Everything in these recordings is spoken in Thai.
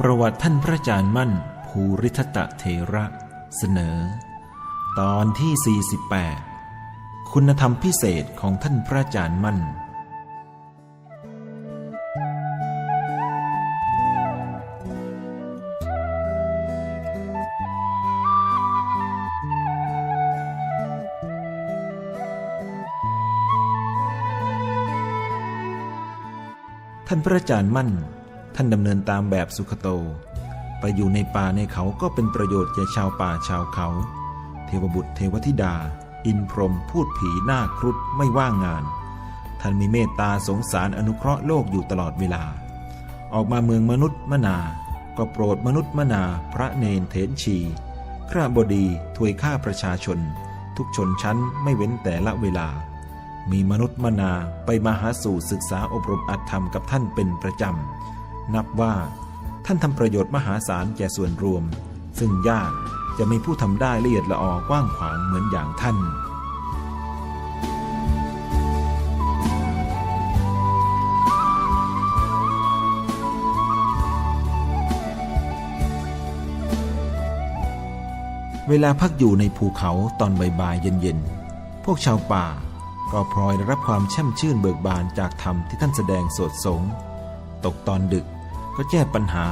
ประวัติท่านพระอาจารย์มั่น ภูริทัตเถระเสนอ ตอนที่ 48 คุณธรรมพิเศษของท่านพระอาจารย์มั่น ท่านพระอาจารย์มั่น ท่านดำเนินตามแบบสุขโต ไปอยู่ในป่าในเขาก็เป็นประโยชน์แก่ชาวป่าชาวเขา เทวบุตรเทวธิดา อินพรหมพูดผีหน้าครุฑไม่ว่างงาน ท่านมีเมตตาสงสารอนุเคราะห์โลกอยู่ตลอดเวลา ออกมาเมืองมนุษย์มนา ก็โปรดมนุษย์มนา พระเนนเถนชีขราบดีถวยฆ่าประชาชน ทุกชนชั้นไม่เว้นแต่ละเวลา มีมนุษย์มนาไปมาหาสู่ศึกษาอบรมอัตธรรมกับท่านเป็นประจำ นับว่า ท่านทำประโยชน์มหาศาลแก่ส่วนรวม ซึ่งยากจะมีผู้ทำได้ละเอียดละออกว้างขวางเหมือนอย่างท่านเวลาพักอยู่ในภูเขาตอนบ่ายๆเย็นๆ พวกชาวป่า ก็พลอยได้รับความแช่มชื่นเบิกบานจากธรรมที่ท่านแสดงสดสง ตกตอนดึก ก็แก้ปัญหา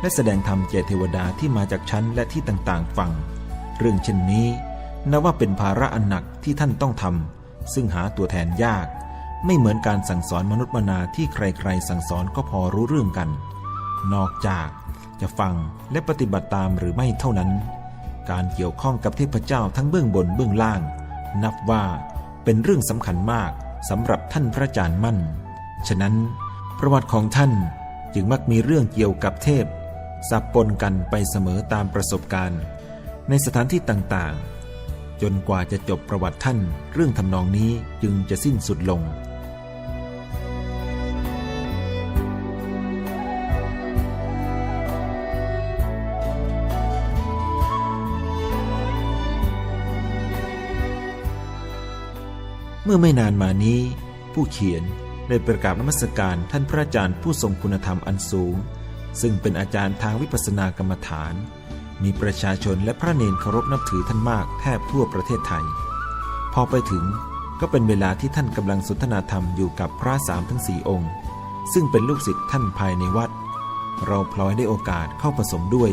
และแสดงธรรมแก่เทวดาที่มาจากชั้นและที่ต่างๆฟัง เรื่องเช่นนี้นับว่าเป็นภาระอันหนักที่ท่านต้องทำซึ่งหาตัวแทนยาก ไม่เหมือนการสั่งสอนมนุษย์มนาที่ใครๆ สั่งสอนก็พอรู้เรื่องกัน นอกจากจะฟังและปฏิบัติตามหรือไม่เท่านั้น การเกี่ยวข้องกับเทพเจ้าทั้งเบื้องบนเบื้องล่าง นับว่าเป็นเรื่องสำคัญมากสำหรับท่านพระอาจารย์มั่น ฉะนั้นประวัติของท่าน จึงมักมีเรื่องเกี่ยวกับเทพ สับปนกันไปเสมอตามประสบการณ์ ในสถานที่ต่างๆ จนกว่าจะจบประวัติท่าน เรื่องทำนองนี้จึงจะสิ้นสุดลงเมื่อไม่นานมานี้ ผู้เขียน ได้ประกาศนมัสการท่านพระอาจารย์ผู้ทรงคุณธรรมอันสูง ซึ่งเป็นอาจารย์ทางวิปัสสนากรรมฐาน มีประชาชนและพระเนนเคารพนับถือท่านมากแทบทั่วประเทศไทย พอไปถึงก็เป็นเวลาที่ท่านกำลังสนทนาธรรมอยู่กับพระสามทั้งสี่องค์ ซึ่งเป็นลูกศิษย์ท่านภายในวัด เราพลอยได้โอกาสเข้าผสมด้วย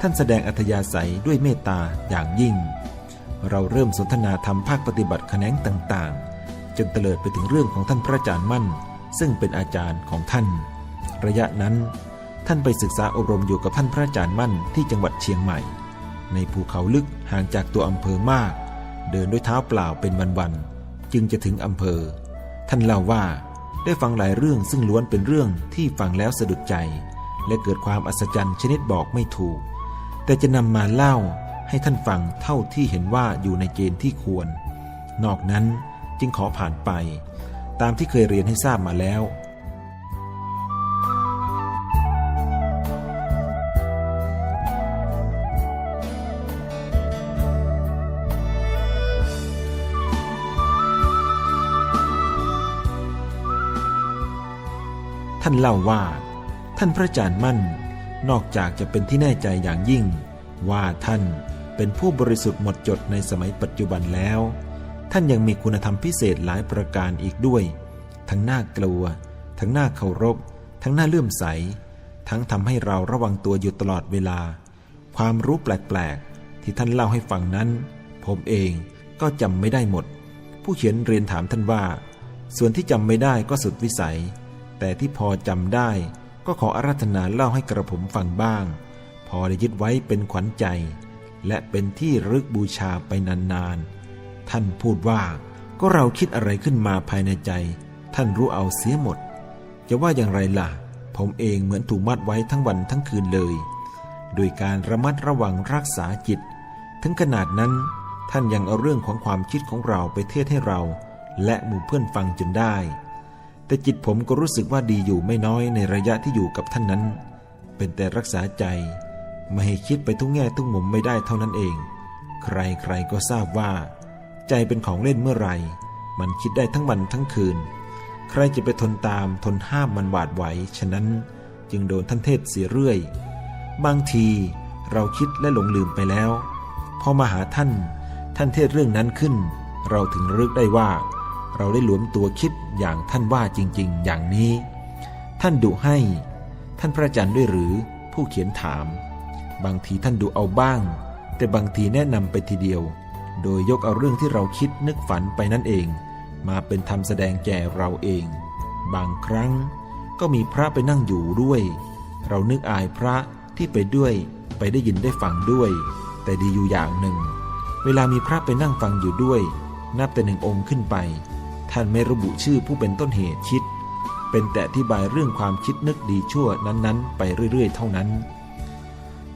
ท่านแสดงอัธยาศัยด้วยเมตตาอย่างยิ่ง เราเริ่มสนทนาธรรมภาคปฏิบัติแขนงต่างๆ จนเตลิดไปถึงเรื่องของท่านพระอาจารย์มั่น ซึ่งเป็นอาจารย์ของท่าน ระยะนั้น ท่านไปศึกษาอบรมอยู่กับท่านพระอาจารย์มั่นที่จังหวัดเชียงใหม่ ในภูเขาลึกห่างจากตัวอำเภอมาก เดินด้วยเท้าเปล่าเป็นวันๆจึงจะถึงอำเภอ ท่านเล่าว่าได้ฟังหลายเรื่องซึ่งล้วนเป็นเรื่องที่ฟังแล้วสะดุดใจ และเกิดความอัศจรรย์ชนิดบอกไม่ถูก แต่จะนำมาเล่าให้ท่านฟังเท่าที่เห็นว่าอยู่ในเกณฑ์ที่ควร นอกนั้น จึงขอผ่านไป ตามที่เคยเรียนให้ทราบมาแล้ว ท่านเล่าว่า ท่านพระอาจารย์มั่น นอกจากจะเป็นที่แน่ใจอย่างยิ่ง ว่าท่านเป็นผู้บริสุทธิ์หมดจดในสมัยปัจจุบันแล้ว ท่านยังมีคุณธรรมพิเศษหลายประการอีกด้วย ทั้งน่ากลัว ทั้งน่าเคารพ ทั้งน่าเลื่อมใส ทั้งทำให้เราระวังตัวอยู่ตลอดเวลา ความรู้แปลกๆ ที่ท่านเล่าให้ฟังนั้น ผมเองก็จำไม่ได้หมด ผู้เขียนเรียนถามท่านว่า ส่วนที่จำไม่ได้ก็สุดวิสัย แต่ที่พอจำได้ก็ขออาราธนาเล่าให้กระผมฟังบ้าง พอได้ยึดไว้เป็นขวัญใจ และเป็นที่รึกบูชาไปนานๆ ท่านพูดว่าก็เราคิดอะไรขึ้นมาภายในใจ ท่านรู้เอาเสียหมด จะว่าอย่างไรล่ะ ผมเองเหมือนถูกมัดไว้ทั้งวันทั้งคืนเลย โดยการระมัดระวังรักษาจิต ถึงขนาดนั้น ท่านยังเอาเรื่องของความคิดของเราไปเทศให้เรา และหมู่เพื่อนฟังจนได้ แต่จิตผมก็รู้สึกว่าดีอยู่ไม่น้อยในระยะที่อยู่กับท่านนั้น เป็นแต่รักษาใจ ไม่ให้คิดไปทุกแง่ทุกมุมไม่ได้เท่านั้นเอง ใครๆก็ทราบว่า ใจเป็นของเล่นเมื่อไหร่ มันคิดได้ทั้งวันทั้งคืน ใครจะไปทนตามทนห้ามมันหวาดไหว ฉะนั้นจึงโดนท่านเทศเสียเรื่อย บางทีเราคิดและหลงลืมไปแล้ว พอมาหาท่าน ท่านเทศเรื่องนั้นขึ้น เราถึงรึกได้ว่า เราได้หลวมตัวคิดอย่างท่านว่าจริง ๆ อย่างนี้ ท่านดุให้ ท่านพระอาจารย์ด้วยหรือผู้เขียนถาม บางทีท่านดุเอาบ้าง แต่บางทีแนะนำไปทีเดียว โดยยกเอาเรื่องที่เราคิดนึกฝันไปนั่นเอง มาเป็นธรรมแสดงแก่เราเอง บางครั้งก็มีพระไปนั่งอยู่ด้วย เรานึกอายพระที่ไปด้วย ไปได้ยินได้ฟังด้วย แต่ดีอยู่อย่างหนึ่ง เวลามีพระไปนั่งฟังอยู่ด้วย นับแต่หนึ่งองค์ขึ้นไป ท่านไม่ระบุชื่อผู้เป็นต้นเหตุคิด เป็นแต่อธิบายเรื่องความคิดนึกดีชั่วนั้นๆ ไปเรื่อยๆ เท่านั้น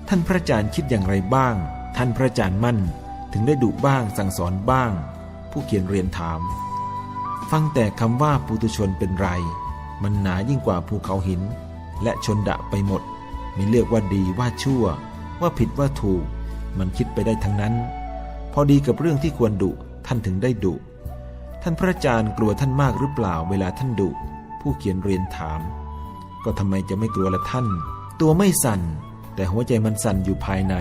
ท่านพระอาจารย์คิดอย่างไรบ้าง ท่านพระอาจารย์มั่น ถึงได้ดุบ้างสั่งสอนบ้าง ผู้เขียนเรียนถาม ฟังแต่คำว่าปุตุชนเป็นไร มันหนายิ่งกว่าภูเขาหิน และชนดะไปหมด ไม่เลือกว่าดีว่าชั่ว ว่าผิดว่าถูก มันคิดไปได้ทั้งนั้น พอดีกับเรื่องที่ควรดุท่านถึงได้ดุท่านพระอาจารย์กลัวท่านมากหรือเปล่าเวลาท่านดุผู้เขียนเรียนถาม ก็ทำไมจะไม่กลัวละท่าน ตัวไม่สั่น แต่หัวใจมันสั่นอยู่ภายใน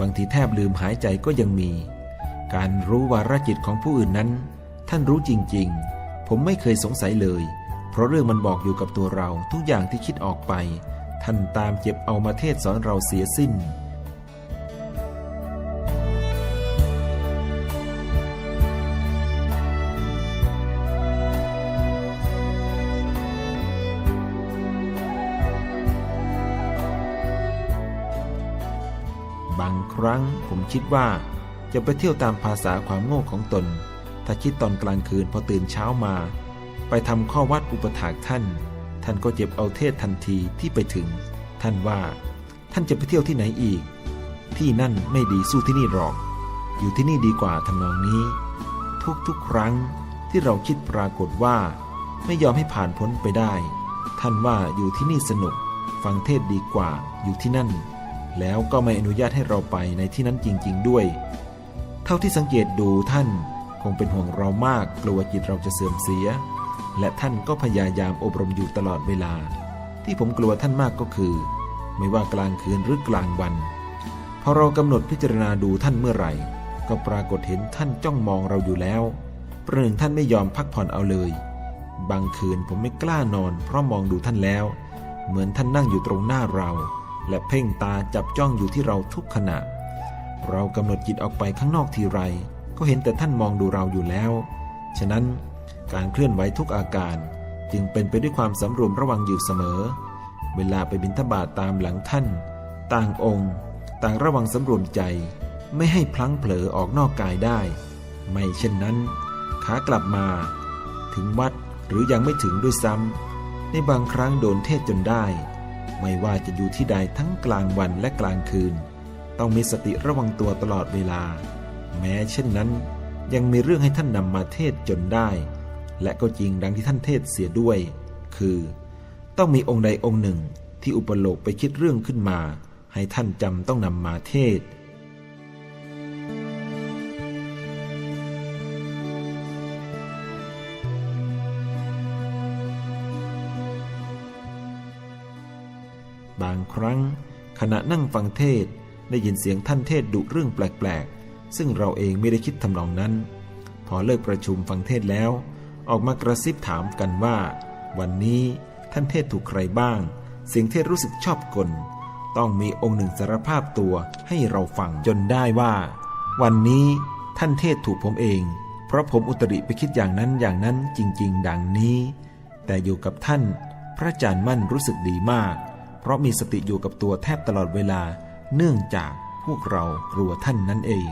บางทีแทบลืมหายใจก็ยังมี การรู้วาระจิตของผู้อื่นนั้น ท่านรู้จริงๆ ผมไม่เคยสงสัยเลย เพราะเรื่องมันบอกอยู่กับตัวเราทุกอย่างที่คิดออกไป ท่านตามเจ็บเอามาเทศสอนเราเสียสิ้นางครั้งผมคิดว่าจะไปเที่ยวตามภาษาความโง่ของตน ถ้าคิดตอนกลางคืนพอตื่นเช้ามา ไปทำข้อวัดอุปถากท่าน ท่านก็เจ็บเอาเทศทันทีที่ไปถึง ท่านว่า ท่านจะไปเที่ยวที่ไหนอีก ที่นั่นไม่ดีสู้ที่นี่หรอก อยู่ที่นี่ดีกว่าทำนองนี้ ทุกๆครั้งที่เราคิดปรากฏว่า ไม่ยอมให้ผ่านพ้นไปได้ ท่านว่าอยู่ที่นี่สนุก ฟังเทศดีกว่าอยู่ที่นั่น แล้วก็ไม่อนุญาตให้เราไปในที่นั้นจริง ๆ ด้วย เท่าที่สังเกตดูท่านคงเป็นห่วงเรามากกลัวจิตเราจะเสื่อมเสีย และท่านก็พยายามอบรมอยู่ตลอดเวลา ที่ผมกลัวท่านมากก็คือ ไม่ว่ากลางคืนหรือกลางวันพอเรากำหนดพิจารณาดูท่านเมื่อไหร่ ก็ปรากฏเห็นท่านจ้องมองเราอยู่แล้วประหนึ่งท่านไม่ยอมพักผ่อนเอาเลย บางคืนผมไม่กล้านอน เพราะมองดูท่านแล้ว เหมือนท่านนั่งอยู่ตรงหน้าเรา และเพ่งตาจับจ้องอยู่ที่เราทุกขณะ เรากำหนดจิตออกไปข้างนอกทีไร ก็เห็นแต่ท่านมองดูเราอยู่แล้ว ฉะนั้นการเคลื่อนไหวทุกอาการจึงเป็นไปด้วยความสำรวมระวังอยู่เสมอ เวลาไปบิณฑบาตตามหลังท่าน ต่างองค์ ต่างระวังสำรวมใจ ไม่ให้พลั้งเผลอออกนอกกายได้ ไม่เช่นนั้น ขากลับมา ถึงวัดหรือยังไม่ถึงด้วยซ้ำในบางครั้งโดนเทศจนได้ ไม่ว่าจะอยู่ที่ใดทั้งกลางวันและกลางคืน ต้องมีสติระวังตัวตลอดเวลา แม้เช่นนั้น ยังมีเรื่องให้ท่านนำมาเทศจนได้ และก็จริงดังที่ท่านเทศเสียด้วย คือ ต้องมีองค์ใดองค์หนึ่งที่อุปโลกไปคิดเรื่องขึ้นมา ให้ท่านจำต้องนำมาเทศ บางครั้ง ขณะนั่งฟังเทศได้ยินเสียงท่านเทศดุเรื่องแปลกๆ ซึ่งเราเองไม่ได้คิดทำนองนั้น พอเลิกประชุมฟังเทศแล้ว ออกมากระซิบถามกันว่า วันนี้ท่านเทศถูกใครบ้าง เสียงเทศรู้สึกชอบกล ต้องมีองค์หนึ่งสารภาพตัวให้เราฟังจนได้ว่า วันนี้ท่านเทศถูกผมเอง เพราะผมอุตริไปคิดอย่างนั้นอย่างนั้นจริง ๆ ดังนี้ แต่อยู่กับท่าน พระอาจารย์มั่นรู้สึกดีมาก เพราะมีสติอยู่กับตัวแทบตลอดเวลา เนื่องจากพวกเรากลัวท่านนั่นเอง